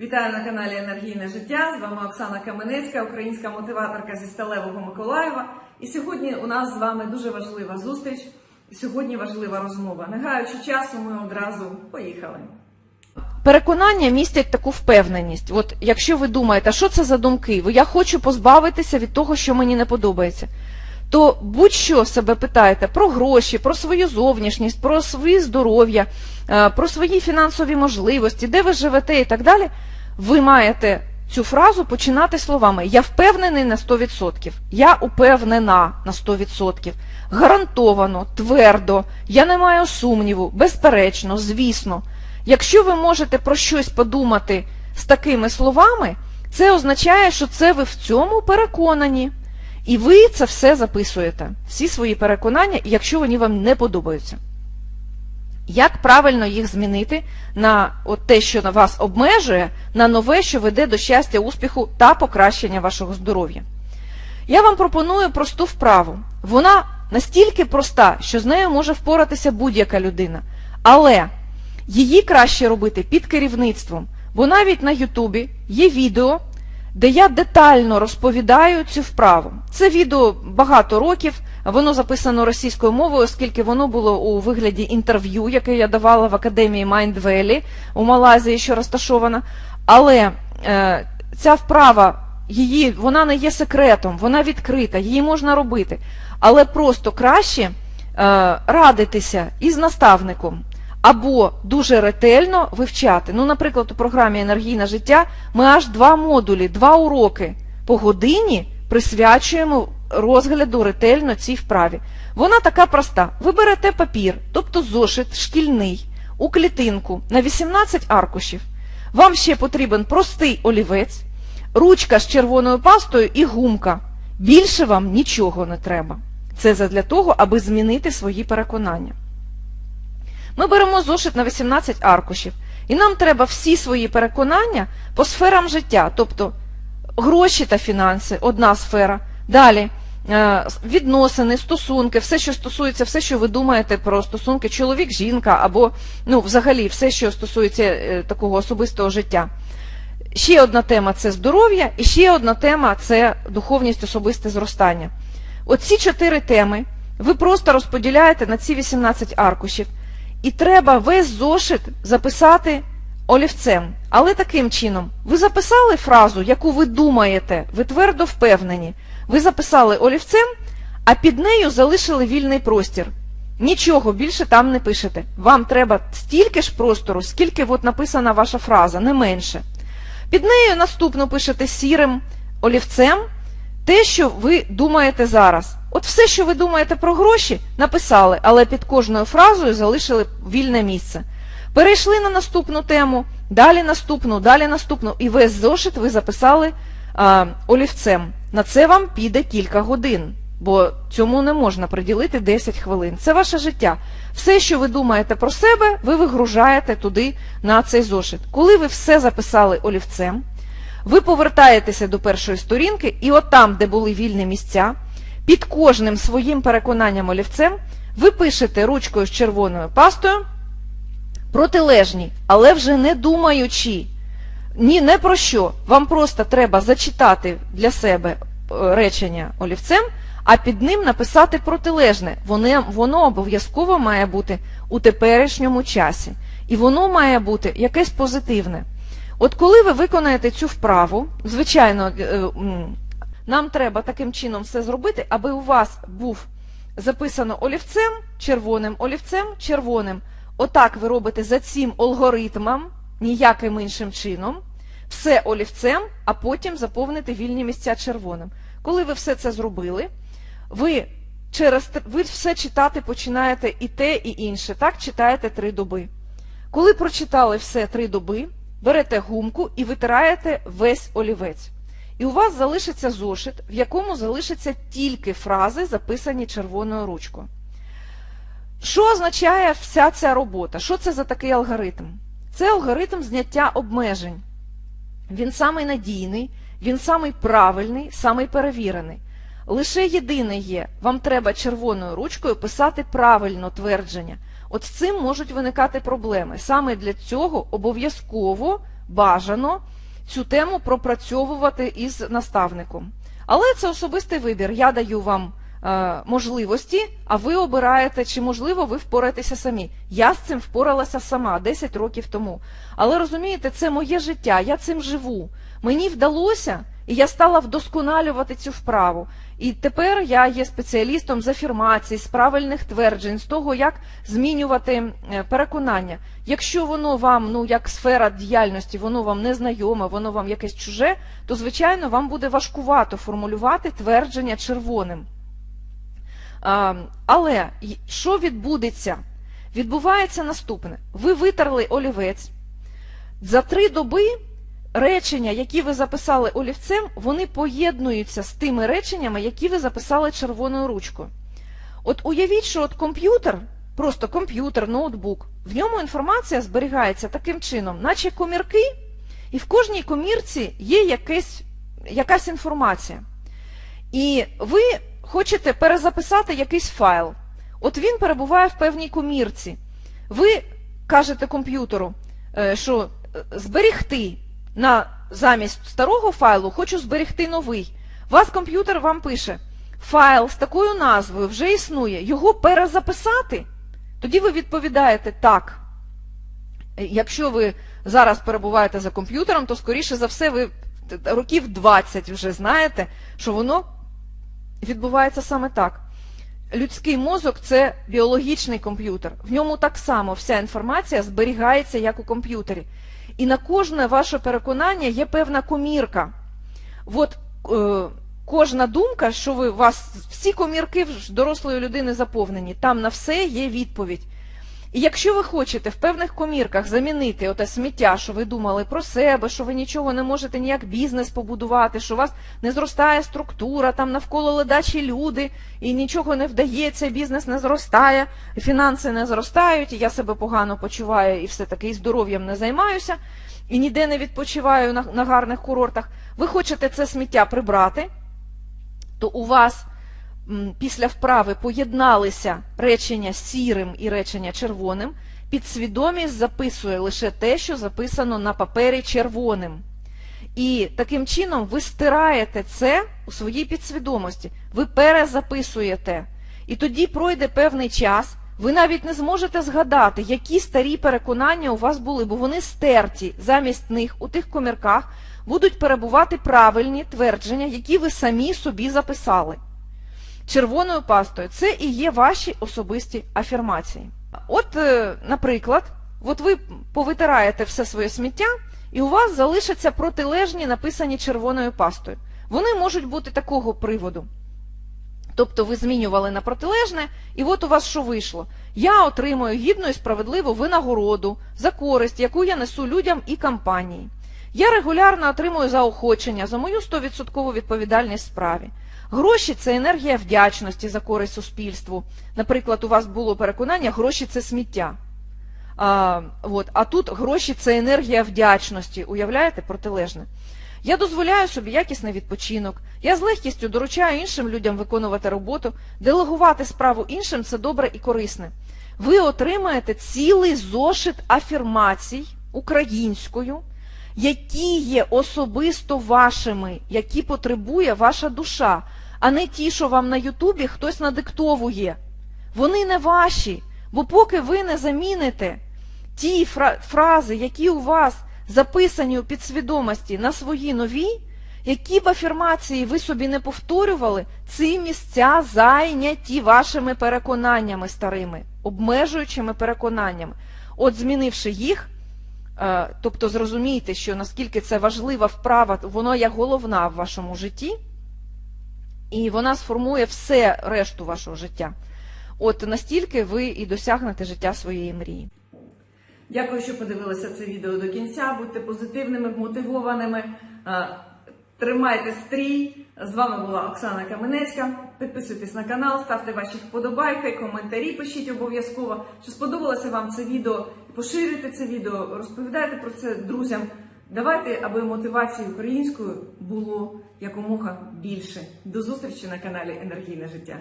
Вітаю на каналі Енергійне життя. З вами Оксана Каменецька, українська мотиваторка зі Сталевого Миколаєва. І сьогодні у нас з вами дуже важлива зустріч. Сьогодні важлива розмова. Не гаючи часу, ми одразу поїхали. Переконання містять таку впевненість. От якщо ви думаєте, що це за думки, я хочу позбавитися від того, що мені не подобається, то будь-що себе питаєте про гроші, про свою зовнішність, про своє здоров'я, про свої фінансові можливості, де ви живете і так далі, ви маєте цю фразу починати словами Я впевнений на 100%, я упевнена на 100%, гарантовано, твердо, я не маю сумніву, безперечно, звісно. Якщо ви можете про щось подумати з такими словами, це означає, що це ви в цьому переконані. І ви це все записуєте, всі свої переконання, якщо вони вам не подобаються. Як правильно їх змінити на от те, що вас обмежує, на нове, що веде до щастя, успіху та покращення вашого здоров'я? Я вам пропоную просту вправу. Вона настільки проста, що з нею може впоратися будь-яка людина. Але її краще робити під керівництвом, бо навіть на Ютубі є відео, де я детально розповідаю цю вправу. Це відео багато років, воно записано російською мовою, оскільки воно було у вигляді інтерв'ю, яке я давала в академії Valley у Малайзії, що розташована. Але е, ця вправа, її, вона не є секретом, вона відкрита, її можна робити. Але просто краще е, радитися із наставником або дуже ретельно вивчати. Ну, наприклад, у програмі Енергійне життя ми аж два модулі, два уроки по годині присвячуємо розгляду ретельно цій вправі. Вона така проста. Ви берете папір, тобто зошит шкільний, у клітинку на 18 аркушів. Вам ще потрібен простий олівець, ручка з червоною пастою і гумка. Більше вам нічого не треба. Це задля того, аби змінити свої переконання. Ми беремо зошит на 18 аркушів, і нам треба всі свої переконання по сферам життя, тобто гроші та фінанси одна сфера. Далі відносини, стосунки, все, що стосується, все, що ви думаєте про стосунки чоловік-жінка, або ну, взагалі все, що стосується е, такого особистого життя. Ще одна тема це здоров'я, і ще одна тема це духовність, особисте зростання. Оці чотири теми ви просто розподіляєте на ці 18 аркушів. І треба весь зошит записати олівцем. Але таким чином, ви записали фразу, яку ви думаєте, ви твердо впевнені. Ви записали олівцем, а під нею залишили вільний простір. Нічого більше там не пишете. Вам треба стільки ж простору, скільки от написана ваша фраза, не менше. Під нею наступно пишете сірим олівцем те, що ви думаєте зараз. От все, що ви думаєте про гроші, написали, але під кожною фразою залишили вільне місце. Перейшли на наступну тему, далі наступну, далі наступну, і весь зошит ви записали а, олівцем. На це вам піде кілька годин, бо цьому не можна приділити 10 хвилин. Це ваше життя. Все, що ви думаєте про себе, ви вигружаєте туди на цей зошит. Коли ви все записали олівцем, ви повертаєтеся до першої сторінки, і от там, де були вільні місця, під кожним своїм переконанням олівцем ви пишете ручкою з червоною пастою протилежні, але вже не думаючи ні не про що. Вам просто треба зачитати для себе е, речення олівцем, а під ним написати протилежне. Воно, воно обов'язково має бути у теперішньому часі. І воно має бути якесь позитивне. От коли ви виконаєте цю вправу, звичайно, е, нам треба таким чином все зробити, аби у вас був записано олівцем, червоним олівцем, червоним. Отак ви робите за цим алгоритмом, ніяким іншим чином, все олівцем, а потім заповните вільні місця червоним. Коли ви все це зробили, ви через ви все читати починаєте і те, і інше. Так читаєте три доби. Коли прочитали все три доби, берете гумку і витираєте весь олівець. І у вас залишиться зошит, в якому залишаться тільки фрази, записані червоною ручкою. Що означає вся ця робота? Що це за такий алгоритм? Це алгоритм зняття обмежень. Він самий надійний, він самий правильний, самий перевірений. Лише єдине є, вам треба червоною ручкою писати правильно твердження. От з цим можуть виникати проблеми. Саме для цього обов'язково бажано цю тему пропрацьовувати із наставником. Але це особистий вибір. Я даю вам можливості, а ви обираєте, чи можливо ви впораєтеся самі. Я з цим впоралася сама 10 років тому. Але розумієте, це моє життя, я цим живу. Мені вдалося, і я стала вдосконалювати цю вправу. І тепер я є спеціалістом з афірмацій, з правильних тверджень, з того, як змінювати е, переконання. Якщо воно вам, ну як сфера діяльності, воно вам не знайоме, воно вам якесь чуже, то звичайно вам буде важкувато формулювати твердження червоним. Але що відбудеться? Відбувається наступне: ви витерли олівець. За три доби речення, які ви записали олівцем, вони поєднуються з тими реченнями, які ви записали червоною ручкою. От уявіть, що от комп'ютер, просто комп'ютер, ноутбук, в ньому інформація зберігається таким чином, наче комірки, і в кожній комірці є якесь, якась інформація. І ви хочете перезаписати якийсь файл. От він перебуває в певній комірці. Ви кажете комп'ютеру, е, що е, зберігти на замість старого файлу хочу зберігти новий. Вас комп'ютер вам пише: файл з такою назвою вже існує, його перезаписати. Тоді ви відповідаєте так. Е, Якщо ви зараз перебуваєте за комп'ютером, то скоріше за все ви років 20 вже знаєте, що воно відбувається саме так. Людський мозок це біологічний комп'ютер. В ньому так само вся інформація зберігається як у комп'ютері. І на кожне ваше переконання є певна комірка. От е, кожна думка, що ви у вас всі комірки дорослої людини заповнені, там на все є відповідь. І якщо ви хочете в певних комірках замінити оте сміття, що ви думали про себе, що ви нічого не можете ніяк бізнес побудувати, що у вас не зростає структура, там навколо ледачі люди, і нічого не вдається, бізнес не зростає, фінанси не зростають, і я себе погано почуваю, і все таки і здоров'ям не займаюся, і ніде не відпочиваю на, на гарних курортах. Ви хочете це сміття прибрати, то у вас після вправи поєдналися речення сірим і речення червоним, підсвідомість записує лише те, що записано на папері червоним. І таким чином ви стираєте це у своїй підсвідомості, ви перезаписуєте. І тоді пройде певний час, ви навіть не зможете згадати, які старі переконання у вас були, бо вони стерті. Замість них у тих комірках будуть перебувати правильні твердження, які ви самі собі записали червоною пастою. Це і є ваші особисті афірмації. От, е, наприклад, от ви повитираєте все своє сміття, і у вас залишаться протилежні, написані червоною пастою. Вони можуть бути такого приводу. Тобто ви змінювали на протилежне, і от у вас що вийшло? Я отримую гідну і справедливу винагороду за користь, яку я несу людям і компанії. Я регулярно отримую заохочення за мою 100% відповідальність справі. Гроші це енергія вдячності за користь суспільству. Наприклад, у вас було переконання, гроші це сміття. А, от, а тут гроші це енергія вдячності. Уявляєте, протилежне. Я дозволяю собі якісний відпочинок. Я з легкістю доручаю іншим людям виконувати роботу, делегувати справу іншим це добре і корисне. Ви отримаєте цілий зошит афірмацій українською, які є особисто вашими, які потребує ваша душа, а не ті, що вам на Ютубі хтось надиктовує. Вони не ваші, бо поки ви не заміните ті фра- фрази, які у вас записані у підсвідомості на свої нові, які б афірмації ви собі не повторювали, ці місця зайняті вашими переконаннями старими, обмежуючими переконаннями. От змінивши їх, тобто зрозумійте, що наскільки це важлива вправа, воно як головна в вашому житті, і вона сформує все решту вашого життя. От настільки ви і досягнете життя своєї мрії. Дякую, що подивилися це відео до кінця. Будьте позитивними, мотивованими. Тримайте стрій. З вами була Оксана Каменецька. Підписуйтесь на канал, ставте ваші вподобайки, коментарі пишіть обов'язково. Чи сподобалося вам це відео? Поширюйте це відео, розповідайте про це друзям. Давайте, аби мотивації українською було якомога більше. До зустрічі на каналі Енергійне життя.